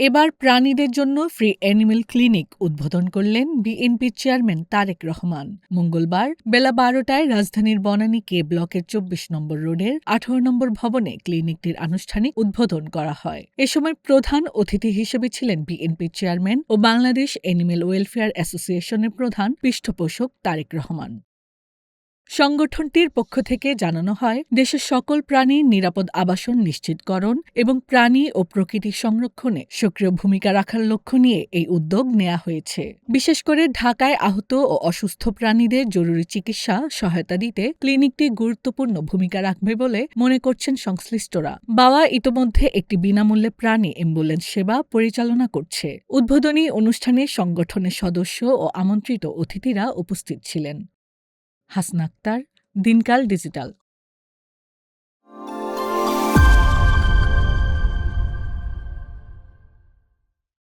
এবার প্রাণীদের জন্য ফ্রি অ্যানিমেল ক্লিনিক উদ্বোধন করলেন বিএনপির চেয়ারম্যান তারেক রহমান। মঙ্গলবার বেলা বারোটায় রাজধানীর বনানী কে ব্লকের চব্বিশ নম্বর রোডের আঠারো নম্বর ভবনে ক্লিনিকটির আনুষ্ঠানিক উদ্বোধন করা হয়। এ সময় প্রধান অতিথি হিসেবে ছিলেন বিএনপির চেয়ারম্যান ও বাংলাদেশ অ্যানিমেল ওয়েলফেয়ার অ্যাসোসিয়েশনের প্রধান পৃষ্ঠপোষক তারেক রহমান। সংগঠনটির পক্ষ থেকে জানানো হয়, দেশের সকল প্রাণীর নিরাপদ আবাসন নিশ্চিতকরণ এবং প্রাণী ও প্রকৃতি সংরক্ষণে সক্রিয় ভূমিকা রাখার লক্ষ্য নিয়ে এই উদ্যোগ নেওয়া হয়েছে। বিশেষ করে ঢাকায় আহত ও অসুস্থ প্রাণীদের জরুরি চিকিৎসা সহায়তা দিতে ক্লিনিকটি গুরুত্বপূর্ণ ভূমিকা রাখবে বলে মনে করছেন সংশ্লিষ্টরা। বাওয়া ইতোমধ্যে একটি বিনামূল্যে প্রাণী অ্যাম্বুলেন্স সেবা পরিচালনা করছে। উদ্বোধনী অনুষ্ঠানে সংগঠনের সদস্য ও আমন্ত্রিত অতিথিরা উপস্থিত ছিলেন। হাসনা আক্তার দিনকাল ডিজিটাল।